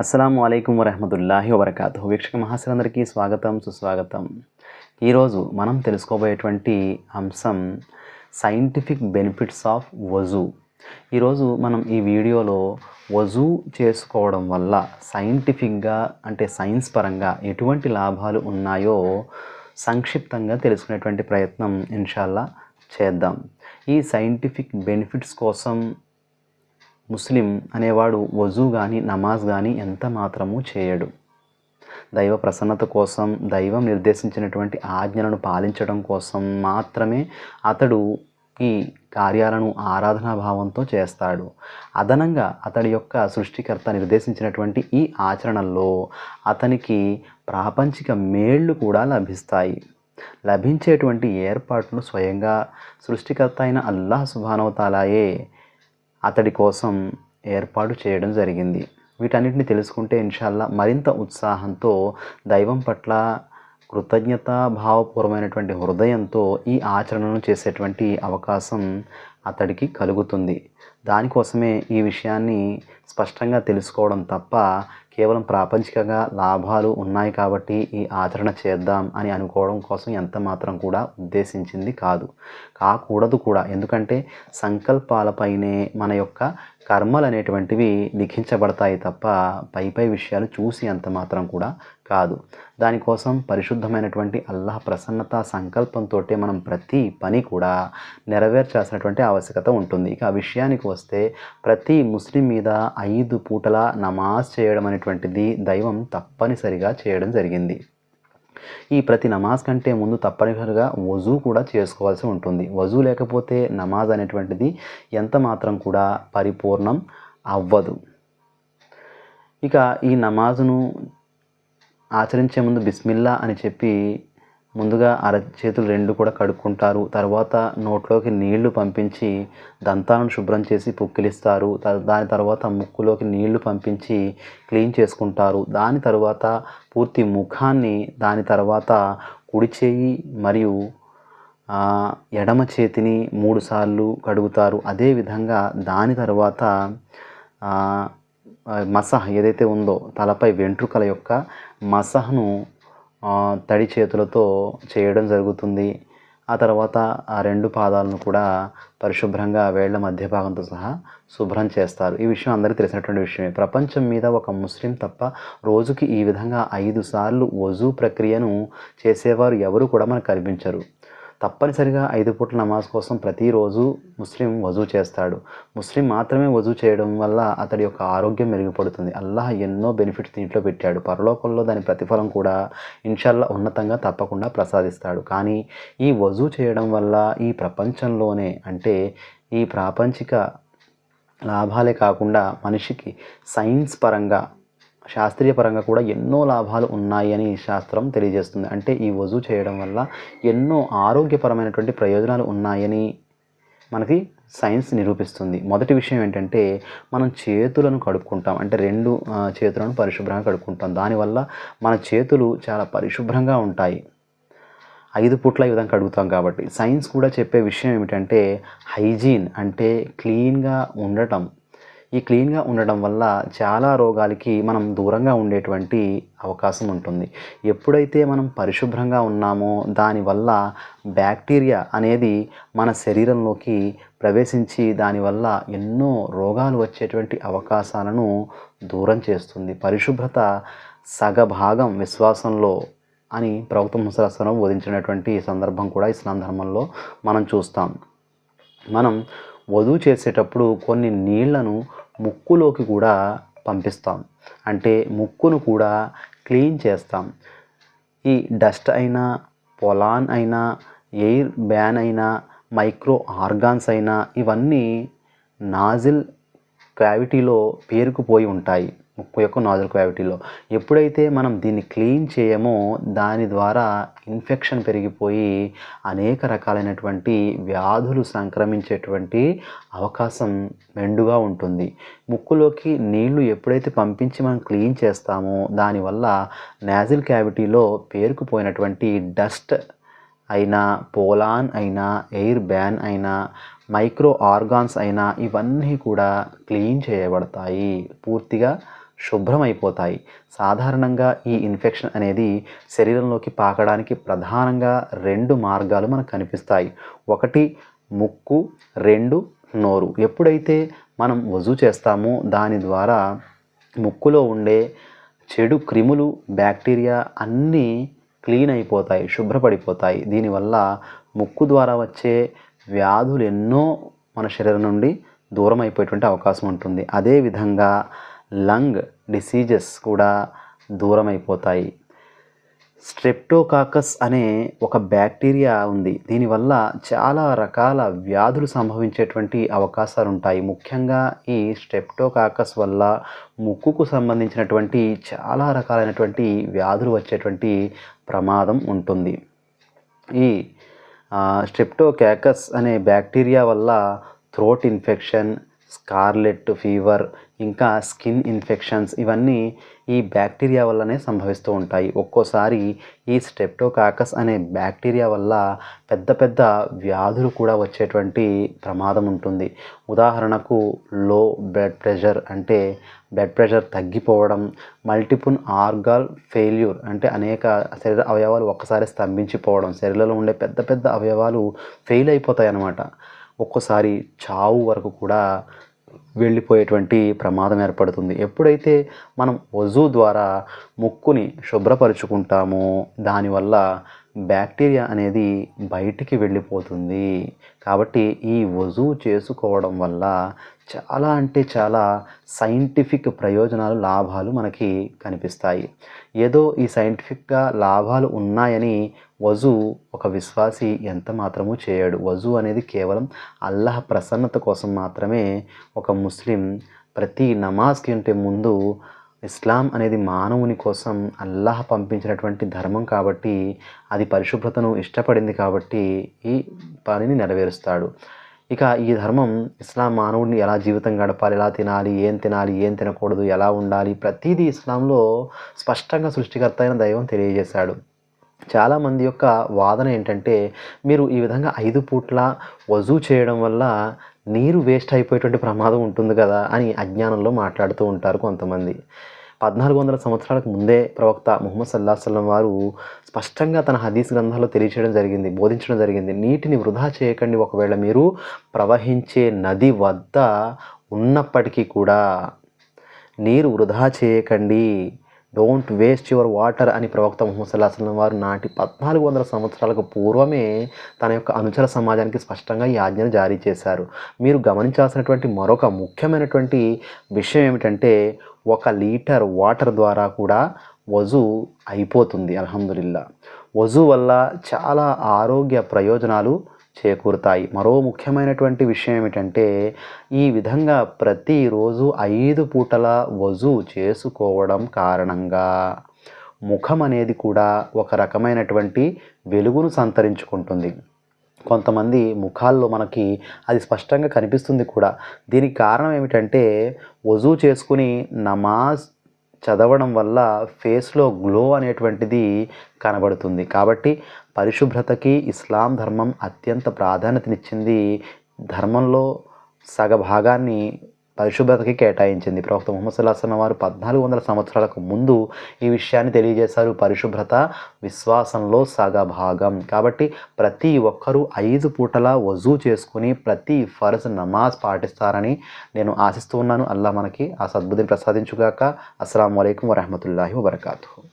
అస్సలం అయికం వరహమతుల్లాహి వబర్కాతు వీక్షక మహాశులందరికీ స్వాగతం సుస్వాగతం. ఈరోజు మనం తెలుసుకోబోయేటువంటి అంశం సైంటిఫిక్ బెనిఫిట్స్ ఆఫ్ వజూ ఈరోజు మనం ఈ వీడియోలో వజూ చేసుకోవడం వల్ల సైంటిఫిక్గా అంటే సైన్స్ పరంగా ఎటువంటి లాభాలు ఉన్నాయో సంక్షిప్తంగా తెలుసుకునేటువంటి ప్రయత్నం ఇన్షాల్లా చేద్దాం. ఈ సైంటిఫిక్ బెనిఫిట్స్ కోసం ముస్లిం అనేవాడు వజూ కానీ నమాజ్ కానీ ఎంత మాత్రము చేయడు. దైవ ప్రసన్నత కోసం దైవం నిర్దేశించినటువంటి ఆజ్ఞలను పాలించడం కోసం మాత్రమే అతడు ఈ కార్యాలను ఆరాధనా భావంతో చేస్తాడు. అదనంగా అతడి యొక్క సృష్టికర్త నిర్దేశించినటువంటి ఈ ఆచరణల్లో అతనికి ప్రాపంచిక మేళ్ళు కూడా లభిస్తాయి. లభించేటువంటి ఏర్పాట్లు స్వయంగా సృష్టికర్త అయిన అల్లాహ్ సుభానవతాలాయే అతడి కోసం ఏర్పాటు చేయడం జరిగింది. వీటన్నిటిని తెలుసుకుంటే ఇన్షాల్లా మరింత ఉత్సాహంతో దైవం పట్ల కృతజ్ఞతా భావపూర్వమైనటువంటి హృదయంతో ఈ ఆచరణను చేసేటువంటి అవకాశం అతడికి కలుగుతుంది. దానికోసమే ఈ విషయాన్ని స్పష్టంగా తెలుసుకోవడం తప్ప కేవలం ప్రాపంచికంగా లాభాలు ఉన్నాయి కాబట్టి ఈ ఆచరణ చేద్దాం అని అనుకోవడం కోసం ఎంత మాత్రం కూడా ఉద్దేశించింది కాదు. కాకూడదు కూడా. ఎందుకంటే సంకల్పాలపైనే మన యొక్క కర్మలు అనేటువంటివి లిఖించబడతాయి తప్ప పై పై విషయాలు చూసి అంత మాత్రం కూడా కాదు. దానికోసం పరిశుద్ధమైనటువంటి అల్లాహ్ ప్రసన్నత సంకల్పంతో మనం ప్రతి పని కూడా నెరవేర్చాల్సినటువంటి ఆవశ్యకత ఉంటుంది. ఇక ఆ విషయానికి వస్తే ప్రతి ముస్లిం మీద ఐదు పూటల నమాజ్ చేయడం అనేటువంటిది దైవం తప్పనిసరిగా చేయడం జరిగింది. ఈ ప్రతి నమాజ్ కంటే ముందు తప్పనిసరిగా వజూ కూడా చేసుకోవాల్సి ఉంటుంది. వజూ లేకపోతే నమాజ్ అనేటువంటిది ఎంత మాత్రం కూడా పరిపూర్ణం అవ్వదు. ఇక ఈ నమాజును ఆచరించే ముందు బిస్మిల్లా అని చెప్పి ముందుగా అర చేతులు రెండు కూడా కడుక్కుంటారు. తర్వాత నోట్లోకి నీళ్ళు పంపించి దంతాలను శుభ్రం చేసి పుక్కిలిస్తారు. దాని తర్వాత ముక్కులోకి నీళ్ళు పంపించి క్లీన్ చేసుకుంటారు. దాని తర్వాత పూర్తి ముఖాన్ని దాని తర్వాత కుడి చేయి మరియు ఎడమ చేతిని మూడుసార్లు కడుగుతారు. అదేవిధంగా దాని తర్వాత మసహ్ ఏదైతే ఉందో తలపై వెంట్రుకల యొక్క మసహను తడి చేతులతో చేయడం జరుగుతుంది. ఆ తర్వాత ఆ రెండు పాదాలను కూడా పరిశుభ్రంగా వేళ్ళ మధ్య భాగంతో సహా శుభ్రం చేస్తారు. ఈ విషయం అందరికీ తెలిసినటువంటి విషయమే. ప్రపంచం మీద ఒక ముస్లిం తప్ప రోజుకి ఈ విధంగా ఐదు సార్లు వజూ ప్రక్రియను చేసేవారు ఎవరు కూడా మనకు కనిపించరు. తప్పనిసరిగా ఐదు పూట్ల నమాజ్ కోసం ప్రతిరోజు ముస్లిం వజూ చేస్తాడు. ముస్లిం మాత్రమే వజూ చేయడం వల్ల అతడి యొక్క ఆరోగ్యం మెరుగుపడుతుంది. అల్లాహ్ ఎన్నో బెనిఫిట్స్ దీంట్లో పెట్టాడు. పరలోకంలో దాని ప్రతిఫలం కూడా ఇన్షాల్లా ఉన్నతంగా తప్పకుండా ప్రసాదిస్తాడు. కానీ ఈ వజూ చేయడం వల్ల ఈ ప్రపంచంలోనే అంటే ఈ ప్రాపంచిక లాభాలే కాకుండా మనిషికి సైన్స్ పరంగా శాస్త్రీయ పరంగా కూడా ఎన్నో లాభాలు ఉన్నాయి అని శాస్త్రం తెలియజేస్తుంది. అంటే ఈ వజూ చేయడం వల్ల ఎన్నో ఆరోగ్యపరమైనటువంటి ప్రయోజనాలు ఉన్నాయని మనకి సైన్స్ నిరూపిస్తుంది. మొదటి విషయం ఏంటంటే మనం చేతులను కడుక్కుంటాం. అంటే రెండు చేతులను పరిశుభ్రంగా కడుక్కుంటాం. దానివల్ల మన చేతులు చాలా పరిశుభ్రంగా ఉంటాయి. ఐదు పూట్ల ఈ విధంగా కడుగుతాం కాబట్టి. సైన్స్ కూడా చెప్పే విషయం ఏమిటంటే హైజీన్ అంటే క్లీన్గా ఉండటం. ఈ క్లీన్గా ఉండడం వల్ల చాలా రోగాలకి మనం దూరంగా ఉండేటువంటి అవకాశం ఉంటుంది. ఎప్పుడైతే మనం పరిశుభ్రంగా ఉన్నామో దానివల్ల బ్యాక్టీరియా అనేది మన శరీరంలోకి ప్రవేశించి దానివల్ల ఎన్నో రోగాలు వచ్చేటువంటి అవకాశాలను దూరం చేస్తుంది. పరిశుభ్రత సగభాగం విశ్వాసంలో అని ప్రభుత్వ ముసలాసనం బోధించినటువంటి సందర్భం కూడా ఇస్లాం ధర్మంలో మనం చూస్తాం. మనం వధువు చేసేటప్పుడు కొన్ని నీళ్ళను ముక్కులోకి కూడా పంపిస్తాం. అంటే ముక్కును కూడా క్లీన్ చేస్తాం. ఈ డస్ట్ అయినా పొలాన్ అయినా ఎయిర్ బ్యాన్ అయినా మైక్రో ఆర్గాన్స్ అయినా ఇవన్నీ నాజిల్ క్యావిటీలో పేరుకుపోయి ఉంటాయి. ముప్పు యొక్క నాజల్ క్యావిటీలో ఎప్పుడైతే మనం దీన్ని క్లీన్ చేయమో దాని ద్వారా ఇన్ఫెక్షన్ పెరిగిపోయి అనేక రకాలైనటువంటి వ్యాధులు సంక్రమించేటువంటి అవకాశం మెండుగా ఉంటుంది. ముక్కులోకి నీళ్ళు ఎప్పుడైతే పంపించి మనం క్లీన్ చేస్తామో దానివల్ల నాజిల్ క్యావిటీలో పేరుకుపోయినటువంటి డస్ట్ అయినా పోలాన్ అయినా ఎయిర్ బ్యాన్ అయినా మైక్రో ఆర్గాన్స్ అయినా ఇవన్నీ కూడా క్లీన్ చేయబడతాయి. పూర్తిగా శుభ్రమైపోతాయి. సాధారణంగా ఈ ఇన్ఫెక్షన్ అనేది శరీరంలోకి పాకడానికి ప్రధానంగా రెండు మార్గాలు మనకు కనిపిస్తాయి. ఒకటి ముక్కు రెండు నోరు. ఎప్పుడైతే మనం వజు చేస్తామో దాని ద్వారా ముక్కులో ఉండే చెడు క్రిములు బ్యాక్టీరియా అన్నీ క్లీన్ అయిపోతాయి శుభ్రపడిపోతాయి. దీనివల్ల ముక్కు ద్వారా వచ్చే వ్యాధులు ఎన్నో మన శరీరం నుండి దూరం అయిపోయేటువంటి అవకాశం ఉంటుంది. అదేవిధంగా లంగ్ డిసీజెస్ కూడా దూరం అయిపోతాయి స్ట్రెప్టోకాకస్ అనే ఒక బ్యాక్టీరియా ఉంది. దీనివల్ల చాలా రకాల వ్యాధులు సంభవించేటువంటి అవకాశాలు ఉంటాయి ముఖ్యంగా ఈ స్ట్రెప్టోకాకస్ వల్ల ముక్కుకు సంబంధించినటువంటి చాలా రకాలైనటువంటి వ్యాధులు వచ్చేటువంటి ప్రమాదం ఉంటుంది. ఈ స్ట్రెప్టోకాకస్ అనే బ్యాక్టీరియా వల్ల థ్రోట్ ఇన్ఫెక్షన్ స్కార్లెట్ ఫీవర్ ఇంకా స్కిన్ ఇన్ఫెక్షన్స్ ఇవన్నీ ఈ బ్యాక్టీరియా వల్లనే సంభవిస్తూ ఉంటాయి. ఒక్కోసారి ఈ స్టెప్టోకాకస్ అనే బ్యాక్టీరియా వల్ల పెద్ద పెద్ద వ్యాధులు కూడా వచ్చేటువంటి ప్రమాదం ఉంటుంది. ఉదాహరణకు లో బ్లడ్ ప్రెషర్ అంటే బ్లడ్ ప్రెషర్ తగ్గిపోవడం మల్టిపుల్ ఆర్గాల్ ఫెయిల్యూర్ అంటే అనేక శరీర అవయవాలు ఒక్కసారి స్తంభించిపోవడం శరీరంలో ఉండే పెద్ద పెద్ద అవయవాలు ఫెయిల్ అయిపోతాయి అన్నమాట ఒక్కోసారి చావు వరకు కూడా వెళ్ళిపోయేటువంటి ప్రమాదం ఏర్పడుతుంది. ఎప్పుడైతే మనం వజూ ద్వారా ముక్కుని శుభ్రపరుచుకుంటామో దానివల్ల బ్యాక్టీరియా అనేది బయటికి వెళ్ళిపోతుంది. కాబట్టి ఈ వజూ చేసుకోవడం వల్ల చాలా అంటే చాలా సైంటిఫిక్ ప్రయోజనాలు లాభాలు మనకి కనిపిస్తాయి. ఏదో ఈ సైంటిఫిక్గా లాభాలు ఉన్నాయని వజు ఒక విశ్వాసి ఎంత మాత్రము చేయడు. వజు అనేది కేవలం అల్లాహ్ ప్రసన్నత కోసం మాత్రమే ఒక ముస్లిం ప్రతి నమాజ్కి అంటే ముందు ఇస్లాం అనేది మానవుని కోసం అల్లాహ్ పంపించినటువంటి ధర్మం కాబట్టి అది పరిశుభ్రతను ఇష్టపడింది కాబట్టి ఈ పనిని నెరవేరుస్తాడు. ఇక ఈ ధర్మం ఇస్లాం మానవుడిని ఎలా జీవితం గడపాలి ఎలా తినాలి ఏం తినాలి ఏం తినకూడదు ఎలా ఉండాలి ప్రతిదీ ఇస్లాంలో స్పష్టంగా సృష్టికర్త అయిన దైవం తెలియజేశాడు. చాలామంది యొక్క వాదన ఏంటంటే మీరు ఈ విధంగా ఐదు పూట్ల వజూ చేయడం వల్ల నీరు వేస్ట్ అయిపోయేటువంటి ప్రమాదం ఉంటుంది కదా అని అజ్ఞానంలో మాట్లాడుతూ ఉంటారు కొంతమంది. పద్నాలుగు వందల సంవత్సరాలకు ముందే ప్రవక్త ముహమ్మద్ సల్లా సల్లం వారు స్పష్టంగా తన హదీస్ గ్రంథాల్లో తెలియచేయడం జరిగింది బోధించడం జరిగింది. నీటిని వృధా చేయకండి ఒకవేళ మీరు ప్రవహించే నది వద్ద ఉన్నప్పటికీ కూడా నీరు వృధా చేయకండి. డోంట్ వేస్ట్ యువర్ వాటర్ అని ప్రవక్త ముహమ్మద్ సల్లాహం వారు నాటి పద్నాలుగు వందల సంవత్సరాలకు పూర్వమే తన యొక్క అనుచర సమాజానికి స్పష్టంగా ఈ ఆజ్ఞను జారీ చేశారు. మీరు గమనించాల్సినటువంటి మరొక ముఖ్యమైనటువంటి విషయం ఏమిటంటే ఒక లీటర్ వాటర్ ద్వారా కూడా వజు అయిపోతుంది అల్హమ్దుల్లా వజు వల్ల చాలా ఆరోగ్య ప్రయోజనాలు చేకూరుతాయి. మరో ముఖ్యమైనటువంటి విషయం ఏమిటంటే ఈ విధంగా ప్రతిరోజు ఐదు పూటల వజు చేసుకోవడం కారణంగా ముఖం అనేది కూడా ఒక రకమైనటువంటి వెలుగును సంతరించుకుంటుంది. కొంతమంది ముఖాల్లో మనకి అది స్పష్టంగా కనిపిస్తుంది కూడా. దీనికి కారణం ఏమిటంటే వజూ చేసుకుని నమాజ్ చదవడం వల్ల ఫేస్లో గ్లో అనేటువంటిది కనబడుతుంది. కాబట్టి పరిశుభ్రతకి ఇస్లాం ధర్మం అత్యంత ప్రాధాన్యతనిచ్చింది. ధర్మంలో సగభాగాన్ని పరిశుభ్రతకి కేటాయించింది. ప్రవక్త ముహమ్మద్ సల్లాహం వారు పద్నాలుగు వందల సంవత్సరాలకు ముందు ఈ విషయాన్ని తెలియజేశారు. పరిశుభ్రత విశ్వాసంలో సగభాగం కాబట్టి ప్రతి ఒక్కరూ ఐదు పూటల వజూ చేసుకుని ప్రతి ఫర్జ్ నమాజ్ పాటిస్తారని నేను ఆశిస్తూ ఉన్నాను. అల్లా మనకి ఆ సద్బుద్ధిని ప్రసాదించుగాక. అస్సలం అయికం వరహమతుల్లాహి వబర్కాతు